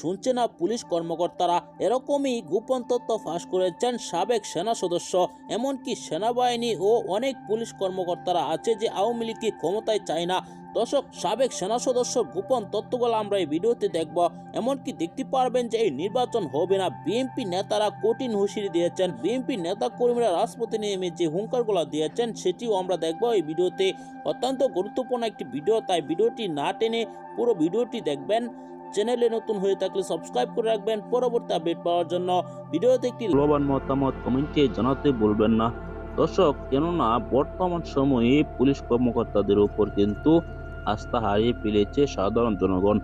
শুনছে না পুলিশ কর্মকর্তারা। এরকমই গোপন তথ্য ফাঁস করেছেন সাবেক সেনা সদস্য, এমনকি সেনাবাহিনী ও অনেক পুলিশ কর্মকর্তারা আছে যে আওয়ামী লীগকে ক্ষমতায় চায় না। দর্শক, সাবেক সেনা সদস্য গোপন তথ্যগুলো আমরা এই ভিডিওতে দেখব। এমনকি দেখতে পারবেন যে এই নির্বাচন হবে না। বিএনপি নেতারা কঠিন হুঁশিয়ারি দিয়েছেন। বিএনপি নেতা কর্মীরা রাজপথে নেমে যে হুঙ্কারগুলো দিয়েছেন, সেটিও আমরা দেখব এই ভিডিওতে। অত্যন্ত গুরুত্বপূর্ণ একটি ভিডিও, তাই ভিডিওটি না টেনে পুরো ভিডিওটি দেখবেন। চ্যানেলে নতুন হয়ে থাকলে সাবস্ক্রাইব করে রাখবেন পরবর্তী আপডেট পাওয়ার জন্য। ভিডিওতে একটি মূল্যবান মতামত কমেন্টে জানাতে বলবেন না। দর্শক, কেননা বর্তমান সময়ে পুলিশ কর্মকর্তাদের উপর কিন্তু আস্থা হারিয়ে ফেলেছে সাধারণ জনগণ।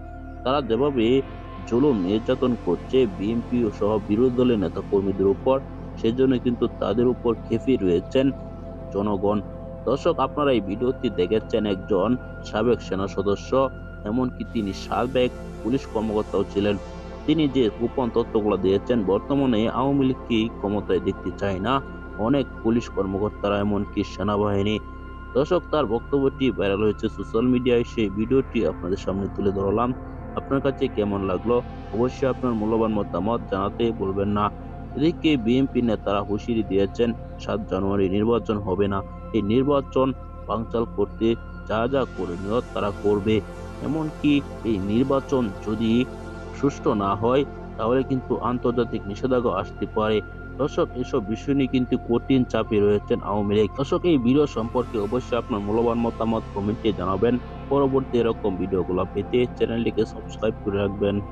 তারা যেভাবে জুলুম, নির্যাতন করছে, বিএনপি সহ বিরোধী দলের নেতা কর্মীদের উপর, সেজন্য কিন্তু তাদের উপর খেপে রয়েছেন জনগণ। দর্শক, আপনারা এই ভিডিওটি দেখেছেন একজন সাবেক সেনা সদস্য, এমনকি তিনি সাবেক পুলিশ কর্মকর্তাও ছিলেন। তিনি যে গোপন তথ্যগুলো দিয়েছেন, বর্তমানে আওয়ামী লীগকে ক্ষমতায় দেখতে চায় না? অনেক পুলিশ কর্মকর্তারা, এমনকি সেনাবাহিনী দর্শক, তার বক্তব্যটি ভাইরাল হয়েছে সোশ্যাল মিডিয়ায় সেই ভিডিওটি আপনাদের সামনে তুলে ধরলাম। আপনার কাছে কেমন লাগল? অবশ্যই আপনার মূল্যবান মতামত জানাতে বলবেন না। এদিকে বিএনপি নেতারা হুঁশিয়ারি দিয়েছেন, সাত জানুয়ারি নির্বাচন হবে না। এই নির্বাচন বানচাল করতে যা যা করণীয় তারা করবে। এমনকি এই নির্বাচন যদি সুষ্ঠু না হয় তাহলে কিন্তু আন্তর্জাতিক নিষেধাজ্ঞা আসতে পারে। দর্শক, এসব বিষয় নিয়ে কিন্তু কঠিন চাপে রয়েছেন আওয়ামী লীগ। দর্শক, এই ভিডিও সম্পর্কে অবশ্যই আপনার মূল্যবান মতামত কমেন্টে জানাবেন। পরবর্তী এরকম ভিডিওগুলো পেতে চ্যানেলটিকে সাবস্ক্রাইব করে রাখবেন।